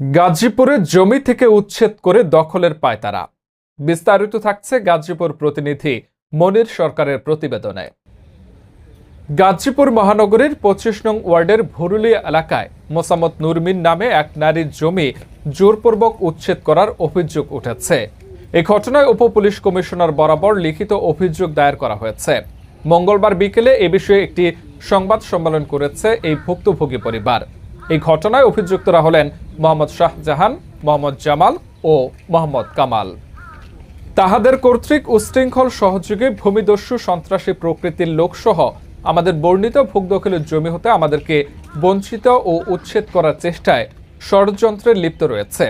গাজীপুরে জমি থেকে উচ্ছেদ করে দখলের পায়তারা। বিস্তারিত থাকছে গাজীপুর প্রতিনিধি মনির সরকারের প্রতিবেদনে। গাজীপুর মহানগরীর পঁচিশ নং ওয়ার্ডের ভুরুলি এলাকায় মোসাম্মদ নুরমিন নামে এক নারীর জমি জোরপূর্বক উচ্ছেদ করার অভিযোগ উঠেছে। এই ঘটনায় উপ পুলিশ কমিশনার বরাবর লিখিত অভিযোগ দায়ের করা হয়েছে। মঙ্গলবার বিকেলে এ বিষয়ে একটি সংবাদ সম্মেলন করেছে এই ভুক্তভোগী পরিবার। এই ঘটনায় অভিযুক্তরা হলেন মোহাম্মদ শাহজাহান, মোহাম্মদ জামাল ও মোহাম্মদ কামাল। তাহাদের কর্তৃক উশৃঙ্খল সহযোগে ভূমিদস্যু সন্ত্রাসী প্রকৃতির লোকসহ আমাদের বর্ণিত ভোগদখলের জমি হতে আমাদেরকে বঞ্চিত ও উচ্ছেদ করার চেষ্টায় ষড়যন্ত্রে লিপ্ত রয়েছে।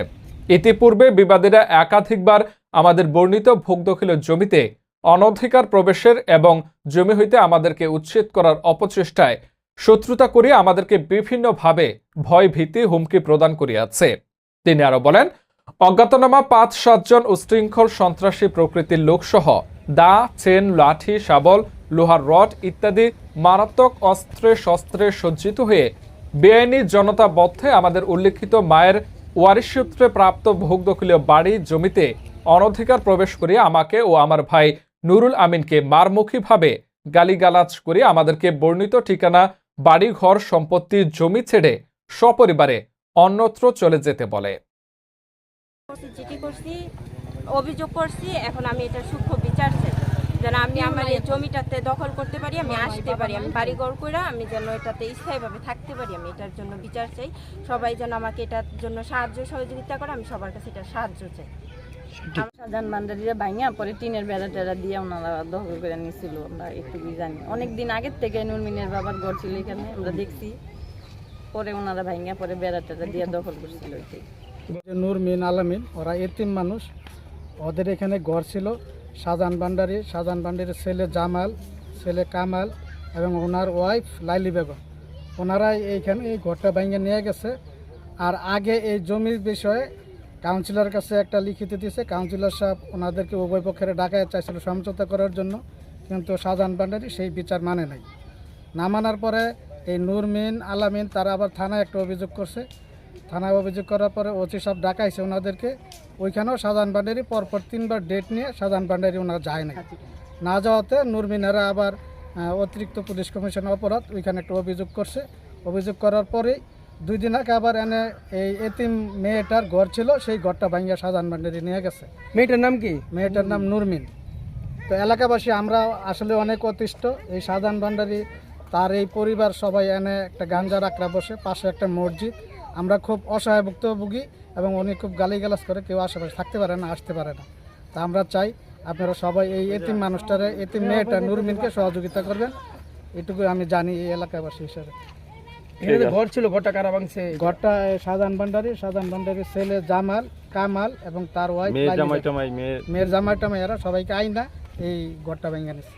ইতিপূর্বে বিবাদীরা একাধিকবার আমাদের বর্ণিত ভোগদখলের জমিতে অনধিকার প্রবেশের এবং জমি হইতে আমাদেরকে উচ্ছেদ করার অপচেষ্টায় শত্রুতা করিয়া আমাদেরকে বিভিন্নভাবে ভয় ভীতি হুমকি প্রদান করিয়াছে। তিনি আরও বলেন, অজ্ঞাতনামা, পাঁচ, সাতজন উশৃঙ্খল সন্ত্রাসী প্রকৃতির লোকসহ দা, চেন, লাঠি, শাবল, লোহার রড ইত্যাদি মারাত্মক অস্ত্রে শস্ত্রে সজ্জিত হয়ে বেআইনি জনতা বদ্ধে আমাদের উল্লেখিত মায়ের ওয়ারিসূত্রে প্রাপ্ত ভোগদখলীয় বাড়ি, জমিতে অনধিকার প্রবেশ করিয়ে আমাকে ও আমার ভাই নুরুল আমিনকে মারমুখীভাবে গালিগালাজ করে আমাদেরকে বর্ণিত ঠিকানা বাড়িঘর সম্পত্তি জমি ছেড়ে সপরিবারে অন্যত্র চলে যেতে বলে। করছি চিঠি করছি অভিযোগ করছি এখন আমি এটা সূক্ষ্ম বিচার চাই। যেন আমি আমার এই জমিটাতে দখল করতে পারি আমি আসতে পারি আমি বাড়ি ঘর করে আমি যেন এটাতে স্থায়ীভাবে থাকতে পারি আমি এটার জন্য বিচার চাই। সবাই যেন আমাকে এটার জন্য সাহায্য সহযোগিতা করে আমি সবার কাছে এটা সাহায্য চাই। সাজান বান্ডারিরা ভাঙিয়া পরে টিনের বেড়া টেড়া দিয়ে ওনারা দখল করে নিছিল আমরা একটুকুই জানি। অনেক দিন আগের থেকে নুরমিনের বাবার ঘর ছিল এখানে আমরা দেখছি। পরে ওনারা ভাঙিয়া পরে বেড়া টেড়া দিয়ে দখল করছিল যে আলামিন ওরা এতিম মানুষ। ওদের এখানে ঘর ছিল শাহজাহান ভান্ডারি শাহজাহান ভান্ডারির ছেলে জামাল ছেলে কামাল এবং ওনার ওয়াইফ লাইলি বেগম। ওনারাই এইখানে এই ঘরটা ভেঙে নিয়ে গেছে। আর আগে এই জমির বিষয়ে কাউন্সিলর কাছে একটা লিখিত দিয়েছে, কাউন্সিলর সাহেব ওনাদেরকে উভয় পক্ষের ডাকায় চাইছিল সমঝোতা করার জন্য, কিন্তু শাহজাহান ভান্ডারি সেই বিচার মানে নাই। না মানার পরে এই নূরমিন আলামিন, তারা আবার থানায় একটা অভিযোগ করছে। থানায় অভিযোগ করার পরে ওসি সব ডাকাইছে ওনাদেরকে। ওইখানেও শাহজাহান ভান্ডারি পরপর তিনবার ডেট নিয়ে শাহজাহান ভান্ডারি ওনারা যায় না না যাওয়াতে নূরমিনারা আবার অতিরিক্ত পুলিশ কমিশন অপরাধ ওইখানে একটা অভিযোগ করছে। অভিযোগ করার পরেই দুই দিন আগে আবার এনে এই এতিম মেয়েটার ঘর ছিল সেই ঘরটা ভাঙ্গিয়া শাহজাহান ভান্ডারি নিয়ে গেছে। মেয়েটার নাম কি? মেয়েটার নাম নুরমিন। তো এলাকাবাসী আমরা আসলে অনেক অতিষ্ঠ। এই সাধারণ ভান্ডারি তার এই পরিবার সবাই এনে একটা গাঞ্জার আঁকড়া বসে পাশে একটা মসজিদ। আমরা খুব অসহায় ভুক্তভোগী এবং উনি খুব গালিগালাজ করে কেউ আশেপাশে থাকতে পারে না আসতে পারে না। তা আমরা চাই আপনারা সবাই এই এতিম মানুষটারে এতিম মেয়েটা নুরমিনকে সহযোগিতা করবেন। এটুকু আমি জানি এই এলাকাবাসী হিসেবে। এখানে ঘর ছিল ঘরটা কারা ভাঙছে? ঘরটা সাধারণ ভান্ডারি সাধারণ ভান্ডারীর ছেলে জামাল কামাল এবং তার ওয়াইফ মেয়ের জামাই টামাই মেয়ের জামাই টামাই এরা সবাইকে আইনা এই ঘরটা ভেঙে নিচ্ছে